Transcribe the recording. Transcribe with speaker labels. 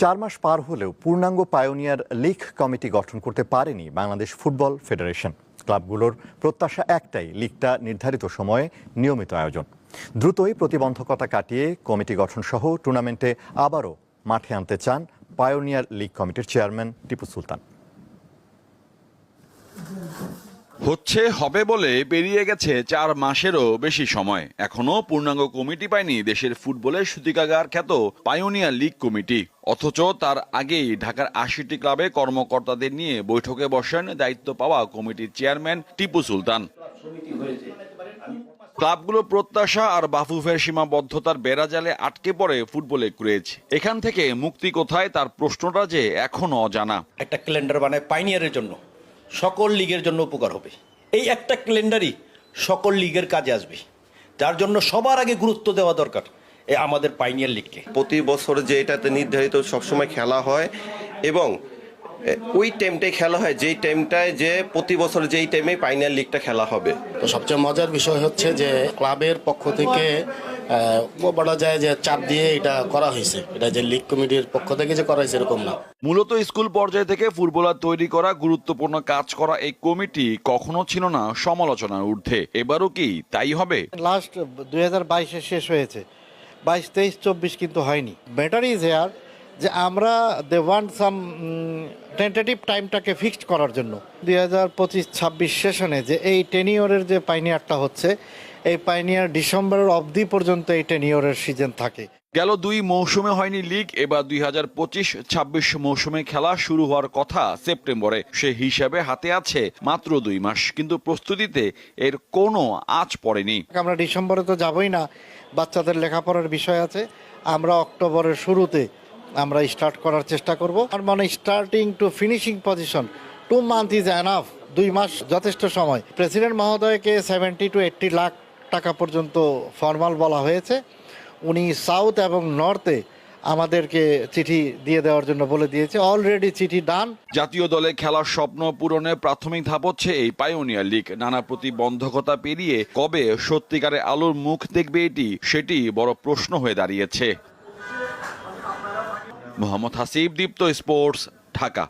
Speaker 1: চার মাস পার হলেও পূর্ণাঙ্গ পায়োনিয়ার লিগ কমিটি গঠন করতে পারেনি বাংলাদেশ ফুটবল ফেডারেশন। ক্লাবগুলোর প্রত্যাশা একটাই, লিগটা নির্ধারিত সময়ে নিয়মিত আয়োজন। দ্রুতই প্রতিবন্ধকতা কাটিয়ে কমিটি গঠন সহ টুর্নামেন্টে আবারও মাঠে আনতে চান পায়োনিয়ার লিগ কমিটির চেয়ারম্যান টিপু সুলতান।
Speaker 2: হচ্ছে, হবে বলে পেরিয়ে গেছে চার মাসেরও বেশি সময়। এখনও পূর্ণাঙ্গ কমিটি পায়নি দেশের ফুটবলের সূতিকাগার খ্যাত পায়োনিয়ার লিগ কমিটি। অথচ তার আগেই ঢাকার আশিটি ক্লাবে কর্মকর্তাদের নিয়ে বৈঠকে বসেন দায়িত্ব পাওয়া কমিটির চেয়ারম্যান টিপু সুলতান। ক্লাবগুলো প্রত্যাশা আর বাফুফের সীমাবদ্ধতার বেড়াজালে আটকে পড়ে ফুটবলে ক্রেজ। এখান থেকে মুক্তি কোথায় তার প্রশ্নটা যে এখনও অজানা।
Speaker 3: একটা ক্যালেন্ডার বানায় পাইনিয়ারের জন্য। সকল লিগের জন্য উপকার হবে। এই একটা ক্যালেন্ডারই সকল লিগের কাজে আসবে। যার জন্য সবার আগে গুরুত্ব দেওয়া দরকার এ আমাদের পাইনিয়ার লিগকে
Speaker 4: প্রতি বছর যে এটাতে নির্ধারিত সবসময় খেলা হয় এবং ওই টাইমটাই খেলা হয় যেই টাইমটায় যে প্রতি বছর যেই টাইমে ফাইনাল লিগটা খেলা হবে।
Speaker 5: তো সবচেয়ে মজার বিষয় হচ্ছে যে ক্লাবের পক্ষ থেকে বলা যায় যে চাপ দিয়ে এটা করা হয়েছে। এটা যে লিগ কমিটির পক্ষ থেকে যে করা হয়েছে এরকম না।
Speaker 2: মূলত স্কুল পর্যায় থেকে ফুটবলার তৈরি করা গুরুত্বপূর্ণ কাজ করা এই কমিটি কখনো ছিল না সমালোচনার ঊর্ধ্বে। এবারও কি তাই হবে?
Speaker 6: লাস্ট দুই হাজার বাইশে শেষ হয়েছে। বাইশ তেইশ চব্বিশ কিন্তু হয়নি। বেটার ইজ হেয়ার যে আমরা দে ওয়ান্ট সাম টেন্টেটিভ টাইমটাকে ফিক্সড করার জন্য। দুই হাজার পঁচিশ ছাব্বিশ সেশনে যে এই টেনিয়রের যে পাইনিয়ারটা হচ্ছে এই পাইনিয়ার ডিসেম্বরের অবধি পর্যন্ত এই টেনিয়রের সিজন থাকে।
Speaker 2: গেল দুই মৌসুমে হয়নি লিগ এবার দুই হাজার পঁচিশ ছাব্বিশ মৌসুমে খেলা শুরু হওয়ার কথা সেপ্টেম্বরে। সে হিসাবে হাতে আছে মাত্র দুই মাস কিন্তু প্রস্তুতিতে এর কোনো আঁচ পড়েনি।
Speaker 6: আমরা ডিসেম্বরে তো যাবই না বাচ্চাদের লেখাপড়ার বিষয় আছে আমরা অক্টোবরের শুরুতে আমরা স্টার্ট করার চেষ্টা করব। আর মানে starting to finishing position two month is enough দুই মাস যথেষ্ট সময়। প্রেসিডেন্ট মহোদয়কে সেভেন্টি টু এইট্টি লাখ টাকা পর্যন্ত ফর্মাল বলা হয়েছে। উনি সাউথ এবং নর্থে আমাদেরকে চিঠি দিয়ে দেওয়ার জন্য বলে দিয়েছে। অলরেডি চিঠি ডান।
Speaker 2: জাতীয় দলে খেলার স্বপ্ন পূরণে প্রাথমিক ধাপ হচ্ছে এই পায়োনিয়ার লিগ নানা প্রতিবন্ধকতা পেরিয়ে কবে সত্যিকারে আলোর মুখ দেখবে এটি, সেটি বড় প্রশ্ন হয়ে দাঁড়িয়েছে। মোহাম্মদ হাসিব, দীপ্ত স্পোর্টস, ঢাকা।